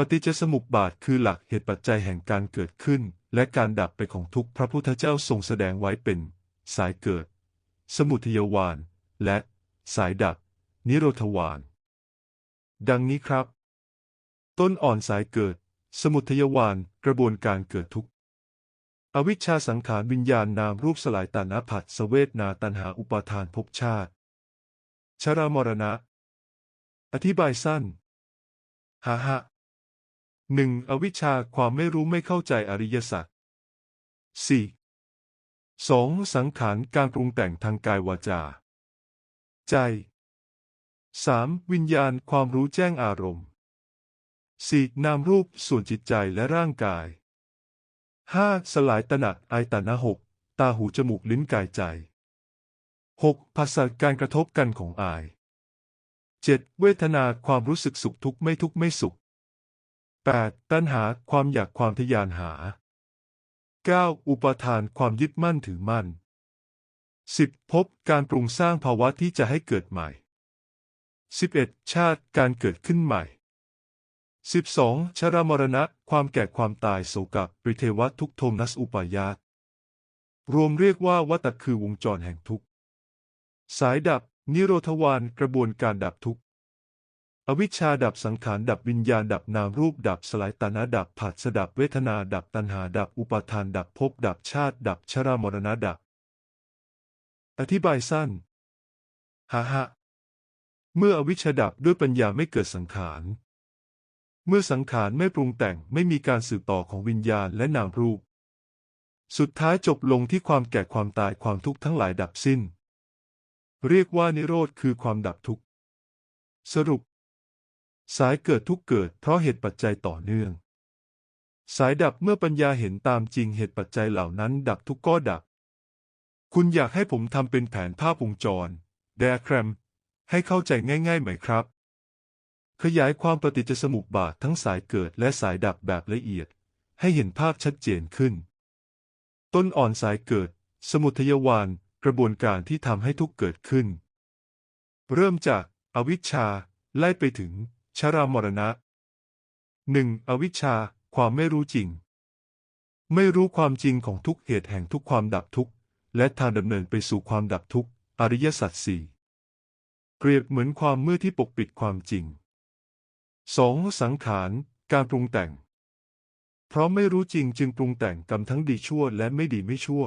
ปฏิจจสมุปบาทคือหลักเหตุปัจจัยแห่งการเกิดขึ้น และการดับไปของทุกพระพุทธเจ้าทรงแสดงไว้เป็น สายเกิด สมุทยวาน และ สายดับ นิโรธวาน ดังนี้ครับ ต้นอ่อนสายเกิด สมุทยวานกระบวนการเกิดทุกอวิชชาสังขารวิญญาณนามรูปสลายตานาผัสสเวทนาตันหาอุปาทานภพชาติชรามรณะ อธิบายสั้นหาหะ หนึ่งอวิชชาความไม่รู้ไม่เข้าใจอริยสัจสี่สองสังขารการปรุงแต่งทางกายวาจา ใจสามวิญญาณความรู้แจ้งอารมณ์สี่นามรูปส่วนจิตใจและร่างกายห้าสลายตนะไอตนะหกตาหูจมูกลิ้นกายใจหกภาษาการกระทบกันของอายเจ็ดเวทนาความรู้สึกสุขทุกข์ไม่ทุกข์ไม่สุข 8. ตัณหาความอยากความทยานหา 9. อุปทานความยึดมั่นถือมั่น 10. พบการปรุงสร้างภาวะที่จะให้เกิดใหม่ 11. ชาติการเกิดขึ้นใหม่ 12. ชรามรณะ ความแก่ความตายโศกปริเทวทุกโทมนัสอุปายาตรวมเรียกว่าวัตคือวงจรแห่งทุกข์ สายดับ นิโรธวานกระบวนการดับทุกข์ อวิชชาดับสังขารดับวิญญาณดับนามรูปดับสลายตานะดับผัสสะดับเวทนาดับตัณหาดับอุปาทานดับภพดับชาติ ดับชรามรณะดับ อธิบายสั้นหาหะเมื่ออวิชชาดับด้วยปัญญาไม่เกิดสังขาร เมื่อสังขารไม่ปรุงแต่งไม่มีการสืบต่อของวิญญาณและนามรูป สุดท้ายจบลงที่ความแก่ความตายความทุกข์ทั้งหลายดับสิ้น เรียกว่านิโรธคือความดับทุกข์สรุป สายเกิดทุกเกิดเพราะเหตุปัจจัยต่อเนื่อง สายดับเมื่อปัญญาเห็นตามจริงเหตุปัจจัยเหล่านั้นดับทุกก็ดับ คุณอยากให้ผมทำเป็นแผนภาพวงจรเดอะแครม ให้เข้าใจง่ายๆไหมครับ ขยายความปฏิจจสมุปบาททั้งสายเกิดและสายดับแบบละเอียด ให้เห็นภาพชัดเจนขึ้น ต้นอ่อนสายเกิด สมุทยวานกระบวนการที่ทำให้ทุกเกิดขึ้น เริ่มจากอวิชชาไล่ไปถึง ชรามรณะหนึ่งอวิชชา ความไม่รู้จริง ไม่รู้ความจริงของทุกเหตุแห่งทุกความดับทุกข์ และทางดำเนินไปสู่ความดับทุกข์ อริยสัจสี่เปรียบเหมือนความมืดที่ปกปิดความจริงสองสังขาร การปรุงแต่ง เพราะไม่รู้จริงจึงปรุงแต่งกรรมทั้งดีชั่วและไม่ดีไม่ชั่ว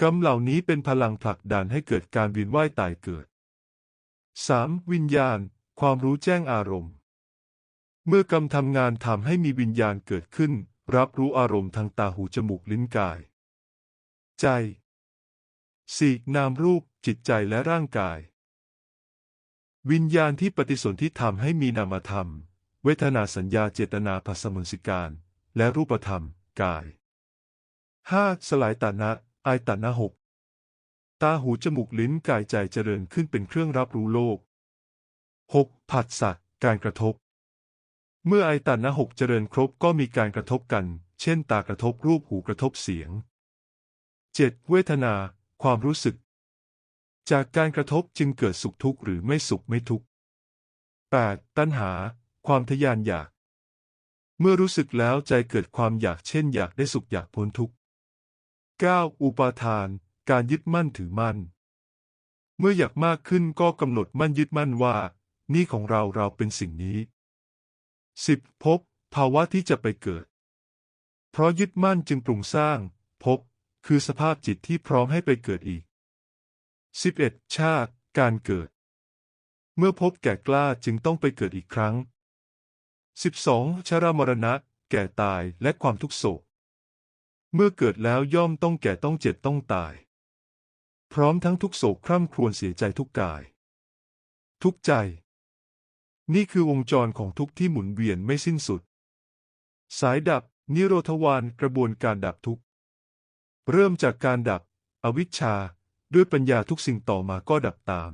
กรรมเหล่านี้เป็นพลังผลักดันให้เกิดการวินว่ายตายเกิด 3. วิญญาณ ความรู้แจ้งอารมณ์ เมื่อกรรมทำงานทำให้มีวิญญาณเกิดขึ้น รับรู้อารมณ์ทางตาหูจมูกลิ้นกาย ใจสี่นามรูป จิตใจและร่างกาย วิญญาณที่ปฏิสนธิทำให้มีนามธรรม เวทนาสัญญาเจตนาภัสมนสิการ และรูปธรรม กายห้าสลายตานะอายตานะหกตาหูจมูกลิ้นกายใจเจริญขึ้นเป็นเครื่องรับรู้โลก 6. ผัสสะการกระทบ เมื่อไอตันนะหกเจริญครบก็มีการกระทบกัน เช่นตากระทบรูปหูกระทบเสียง 7. เวทนา ความรู้สึก จากการกระทบจึงเกิดสุขทุกข์หรือไม่สุขไม่ทุกข์ 8. ตัณหา ความทยานอยาก เมื่อรู้สึกแล้วใจเกิดความอยากเช่นอยากได้สุขอยากพ้นทุกข์ 9. อุปาทาน การยึดมั่นถือมั่น เมื่ออยากมากขึ้นก็กำหนดมั่นยึดมั่นว่า นี่ของเราเราเป็นสิ่งนี้ 10. พบภาวะที่จะไปเกิด เพราะยึดมั่นจึงปรุงสร้างพบคือสภาพจิตที่พร้อมให้ไปเกิดอีก 11. ชาติ การเกิด เมื่อพบแก่กล้าจึงต้องไปเกิดอีกครั้ง 12. ชรามรณะ แก่ตายและความทุกโศก เมื่อเกิดแล้วย่อมต้องแก่ต้องเจ็บต้องตาย พร้อมทั้งทุกโศกคร่ำครวญเสียใจทุกกาย ทุกใจ นี่คือวงจรของทุกข์ที่หมุนเวียนไม่สิ้นสุด สายดับ นิโรธวานกระบวนการดับทุกข์เริ่มจากการดับ อวิชชา ด้วยปัญญาทุกสิ่งต่อมาก็ดับตาม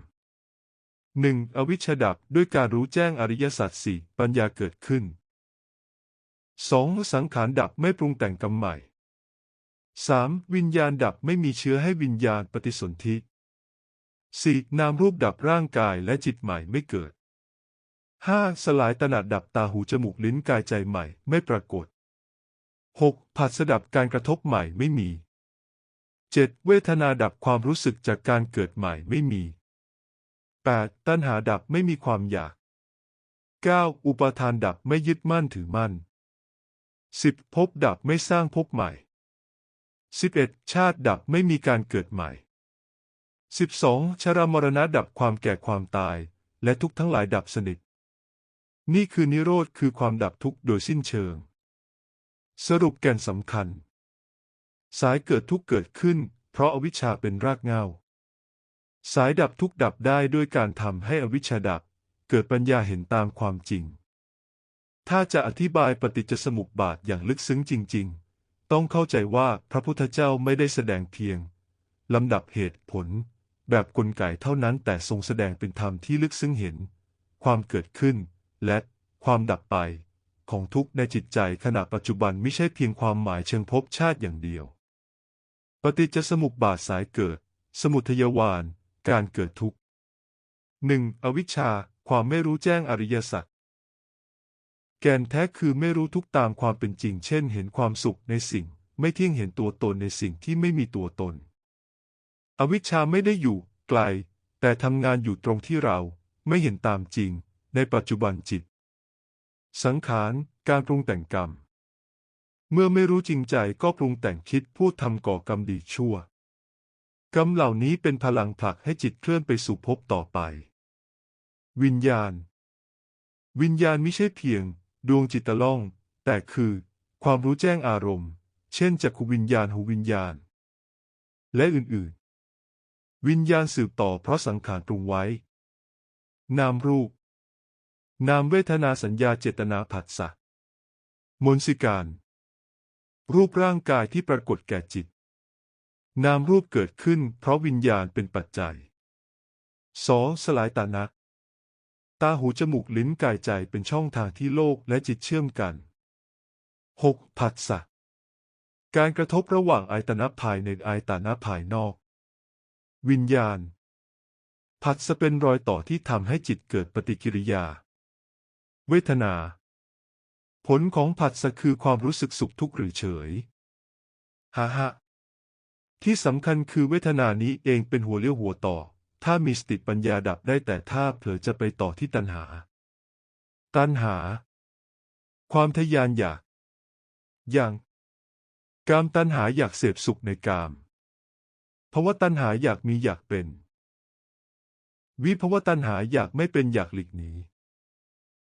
1. อวิชชาดับด้วยการรู้แจ้งอริยสัจสี่ปัญญาเกิดขึ้น 2. สังขารดับไม่ปรุงแต่งกรรมใหม่ 3. วิญญาณดับไม่มีเชื้อให้วิญญาณปฏิสนธิ 4. นามรูปดับร่างกายและจิตใหม่ไม่เกิด 5. สลายตระหนักดับตาหูจมูกลิ้นกายใจใหม่ไม่ปรากฏ 6. ผัสสดับการกระทบใหม่ไม่มี 7. เวทนาดับความรู้สึกจากการเกิดใหม่ไม่มี 8. ตัณหาดับไม่มีความอยาก 9. อุปาทานดับไม่ยึดมั่นถือมั่น 10. ภพดับไม่สร้างภพใหม่ 11. ชาติดับไม่มีการเกิดใหม่ 12. ชรามรณะดับความแก่ความตาย และทุกทั้งหลายดับสนิท นี่คือนิโรธคือความดับทุกข์โดยสิ้นเชิง สรุปแก่นสำคัญ สายเกิดทุกข์เกิดขึ้น เพราะอาวิชชาเป็นรากเหง้า สายดับทุกข์ดับได้ด้วยการทำให้อวิชชาดับ เกิดปัญญาเห็นตามความจริง ถ้าจะอธิบายปฏิจจสมุปบาทอย่างลึกซึ้งจริง ๆ ต้องเข้าใจว่าพระพุทธเจ้าไม่ได้แสดงเพียงลำดับเหตุผล แบบกลไกเท่านั้นแต่ทรงแสดงเป็นธรรมที่ลึกซึ้งเห็น ความเกิดขึ้น และความดับไปของทุกข์ในจิตใจขณะปัจจุบันไม่ใช่เพียงความหมายเชิงภพชาติอย่างเดียว ปฏิจจสมุปบาทสายเกิด สมุทยวานการเกิดทุกข์หนึ่งอวิชชา ความไม่รู้แจ้งอริยสัจแกนแท้คือไม่รู้ทุกตามความเป็นจริง เช่น เห็นความสุขในสิ่ง ไม่เที่ยงเห็นตัวตนในสิ่งที่ไม่มีตัวตน อวิชชาไม่ได้อยู่ไกล แต่ทำงานอยู่ตรงที่เราไม่เห็นตามจริง ในปัจจุบันจิต สังขาร การปรุงแต่งกรรม เมื่อไม่รู้จริงใจก็ปรุงแต่งคิดพูดทำก่อกรรมดีชั่ว กรรมเหล่านี้เป็นพลังผลักให้จิตเคลื่อนไปสู่ภพต่อไป วิญญาณ วิญญาณไม่ใช่เพียง ดวงจิตตะล่อง แต่คือ ความรู้แจ้งอารมณ์ เช่นจักขวิญญาณหูวิญญาณ และอื่นๆ วิญญาณสืบต่อเพราะสังขารปรุงไว้ นามรูป นามเวทนาสัญญาเจตนาผัสสะมนสิการ รูปร่างกายที่ปรากฏแก่จิต นามรูปเกิดขึ้นเพราะวิญญาณเป็นปัจจัย 2. สลายตานะตาหูจมูกลิ้นกายใจเป็นช่องทางที่โลกและจิตเชื่อมกัน 6. ผัสสะการกระทบระหว่างอายตนะภายในอายตนะภายนอก วิญญาณ ผัสสะเป็นรอยต่อที่ทำให้จิตเกิดปฏิกิริยา เวทนา ผลของผัสสะคือความรู้สึกสุขทุกข์หรือเฉยฮ่าฮที่สำคัญคือเวทนานี้เองเป็นหัวเลี้ยวหัวต่อ ถ้ามีสติปัญญาดับได้แต่ถ้าเผลอจะไปต่อที่ตัณหา ตัณหา ความทยานอยาก อย่างกามตัณหาอยากเสพสุขในกามเพราว่าตัณหาอยากมีอยากเป็น วิภาวะตัณหาอยากไม่เป็นอยากหลีกหนี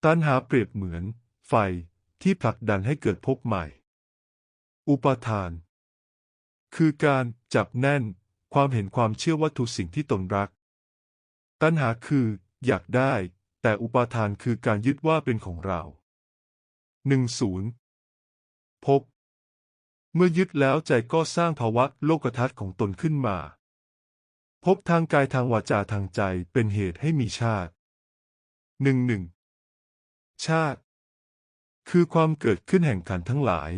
ตัณหาเปรียบเหมือน ไฟที่ผลักดันให้เกิดภพใหม่ อุปทาน คือการจับแน่นความเห็นความเชื่อวัตถุสิ่งที่ตนรัก ตัณหาคืออยากได้ แต่อุปาทานคือการยึดว่าเป็นของเรา 10. พบ เมื่อยึดแล้วใจก็สร้างภาวะโลกทัศน์ของตนขึ้นมา พบทางกายทางวาจาทางใจเป็นเหตุให้มีชาติหนึ่งหนึ่ง ชาติ คือความเกิดขึ้นแห่งขันทั้งหลาย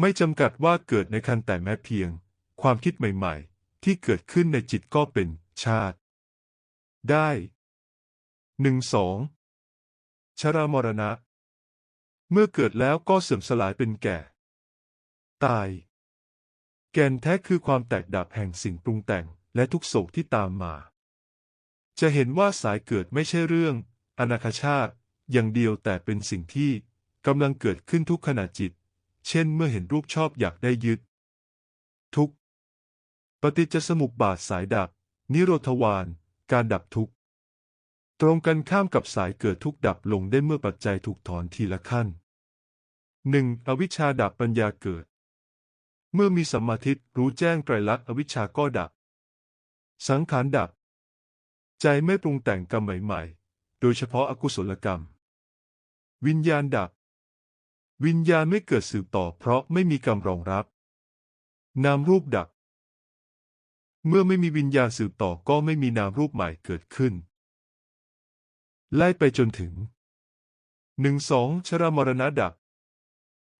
ไม่จำกัดว่าเกิดในคันแต่แม้เพียง ความคิดใหม่ ๆ ที่เกิดขึ้นในจิตก็เป็นชาติ ได้หนึ่งสองชรามรณะ เมื่อเกิดแล้วก็เสื่อมสลายเป็นแก่ ตาย แก่นแท้คือความแตกดับแห่งสิ่งปรุงแต่งและทุกโศกที่ตามมา จะเห็นว่าสายเกิดไม่ใช่เรื่องอนาคชาติ อย่างเดียวแต่เป็นสิ่งที่กำลังเกิดขึ้นทุกขณะจิต เช่นเมื่อเห็นรูปชอบอยากได้ยึด ทุกปฏิจจสมุปบาทสายดับ นิโรธวานการดับทุกตรงกันข้ามกับสายเกิดทุกดับลงได้เมื่อปัจจัยถูกถอนทีละขั้นหนึ่งอวิชชาดับปัญญาเกิด เมื่อมีสัมมาทิฏฐิรู้แจ้งไตรลักษณ์อวิชชาก็ดับ สังขารดับ ใจไม่ปรุงแต่งกรรมใหม่ ๆ โดยเฉพาะอกุศลกรรม วิญญาณดับ วิญญาณไม่เกิดสืบต่อเพราะไม่มีกรรมรองรับ นามรูปดับ เมื่อไม่มีวิญญาณสืบต่อก็ไม่มีนามรูปใหม่เกิดขึ้น ไล่ไปจนถึงหนึ่งสองชรามรณะดับ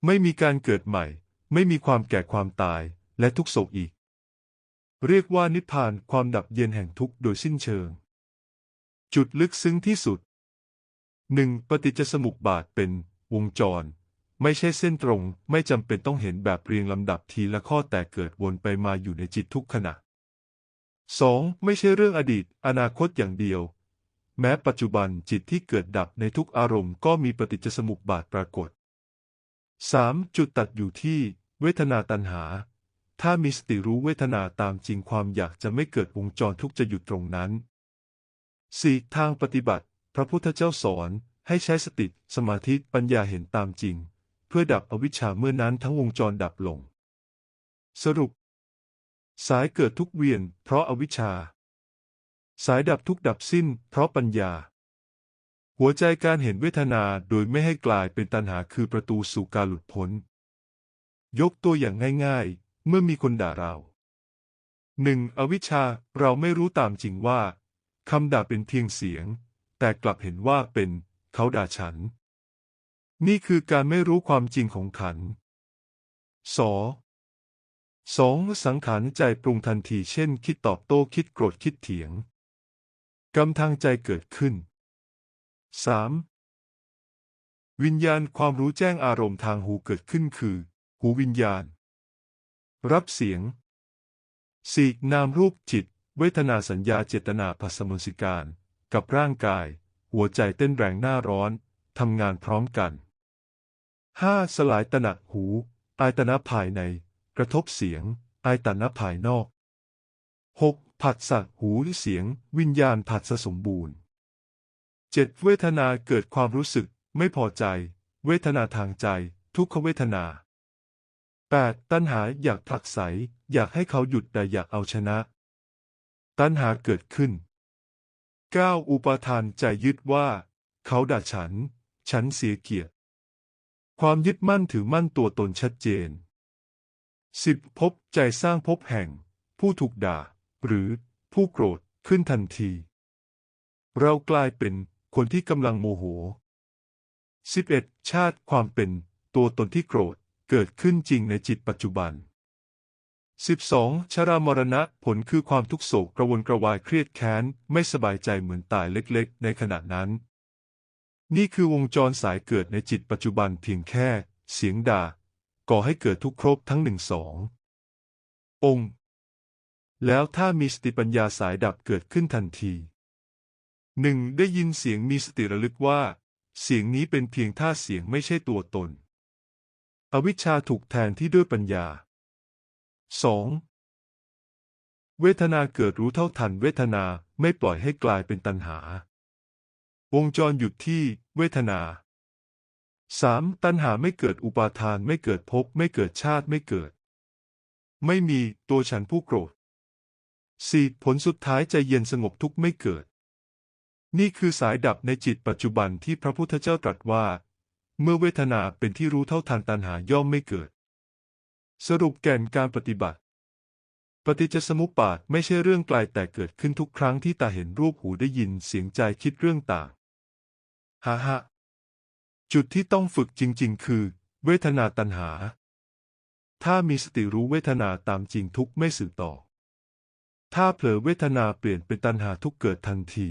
ไม่มีการเกิดใหม่ ไม่มีความแก่ความตายและทุกโศกอีก เรียกว่านิพพานความดับเย็นแห่งทุกข์โดยสิ้นเชิง จุดลึกซึ้งที่สุด หนึ่งปฏิจจสมุปบาทเป็นวงจร ไม่ใช่เส้นตรง ไม่จำเป็นต้องเห็นแบบเรียงลำดับทีละข้อแต่เกิดวนไปมาอยู่ในจิตทุกขณะ 2. ไม่ใช่เรื่องอดีต อนาคตอย่างเดียว แม้ปัจจุบันจิตที่เกิดดับในทุกอารมณ์ก็มีปฏิจจสมุปบาทปรากฏ 3. จุดตัดอยู่ที่ เวทนาตัณหา ถ้ามีสติรู้เวทนาตามจริงความอยากจะไม่เกิดวงจรทุกจะหยุดตรงนั้น 4. ทางปฏิบัติ พระพุทธเจ้าสอนให้ใช้สติสมาธิปัญญาเห็นตามจริง เพื่อดับอวิชชาเมื่อนั้นทั้งวงจรดับลง สรุป สายเกิดทุกเวียน เพราะอาวิชชา สายดับทุกดับสิ้น เพราะปัญญา หัวใจการเห็นเวทนาโดยไม่ให้กลายเป็นตัณหาคือประตูสู่การหลุดพ้น ยกตัวอย่างง่ายๆ เมื่อมีคนด่าเราหนึ่งอวิชชาเราไม่รู้ตามจริงว่าคำด่าเป็นเพียงเสียง แต่กลับเห็นว่าเป็นเขาด่าฉัน นี่คือการไม่รู้ความจริงของขันสอสองสังขารใจปรุงทันทีเช่น คิดตอบโต้คิดโกรธคิดเถียง กรรมทางใจเกิดขึ้น 3. วิญญาณความรู้แจ้งอารมณ์ทางหูเกิดขึ้นคือ หูวิญญาณ รับเสียงสีกนามรูปจิต เวทนาสัญญาเจตนาภัสมนสิการ กับร่างกาย หัวใจเต้นแรงหน้าร้อนทำงานพร้อมกัน 5. สลายตนะหู อายตนะภายใน กระทบเสียง อายตนะภายนอก 6. ผัสสะหูเสียง วิญญาณผัสสะสมบูรณ์ 7. เวทนาเกิดความรู้สึก ไม่พอใจ เวทนาทางใจ ทุกขเวทนา 8. ตัณหาอยากผลักไส อยากให้เขาหยุดแต่อยากเอาชนะ ตัณหาเกิดขึ้น 9. อุปทานใจยึดว่า เขาด่าฉัน ฉันเสียเกียรติ ความยึดมั่นถือมั่นตัวตนชัดเจน 10. พบใจสร้างพบแห่ง ผู้ถูกด่า หรือผู้โกรธขึ้นทันที เรากลายเป็นคนที่กำลังโมโห 11. ชาติความเป็นตัวตนที่โกรธเกิดขึ้นจริงในจิตปัจจุบัน 12. ชรามรณะผลคือความทุกโศกกระวนกระวายเครียดแค้น ไม่สบายใจเหมือนตายเล็กๆ ในขณะนั้น นี่คือวงจรสายเกิดในจิตปัจจุบันเพียงแค่ เสียงด่า ก่อให้เกิดทุกครบทั้งหนึ่งสององค์ แล้วถ้ามีสติปัญญาสายดับเกิดขึ้นทันทีหนึ่งได้ยินเสียงมีสติระลึกว่า เสียงนี้เป็นเพียงท่าเสียงไม่ใช่ตัวตน อวิชชาถูกแทนที่ด้วยปัญญา 2. เวทนาเกิดรู้เท่าทันเวทนาไม่ปล่อยให้กลายเป็นตัณหา วงจรหยุดที่เวทนา 3. ตัณหาไม่เกิดอุปาทานไม่เกิดภพไม่เกิดชาติไม่เกิด ไม่มีตัวฉันผู้โกรธ 4. ผลสุดท้ายใจเย็นสงบทุกข์ไม่เกิด นี่คือสายดับในจิตปัจจุบันที่พระพุทธเจ้าตรัสว่า เมื่อเวทนาเป็นที่รู้เท่าทันตัณหาย่อมไม่เกิด สรุปแก่นการปฏิบัติ ปฏิจจสมุปบาทไม่ใช่เรื่องไกลแต่เกิดขึ้นทุกครั้งที่ตาเห็นรูปหูได้ยินเสียงใจคิดเรื่องต่างฮ่าฮจุดที่ต้องฝึกจริง ๆ คือ เวทนาตัณหา ถ้ามีสติรู้เวทนาตามจริงทุกไม่สื่อต่อ ถ้าเผลอเวทนาเปลี่ยนเป็นตัณหาทุกเกิดทันที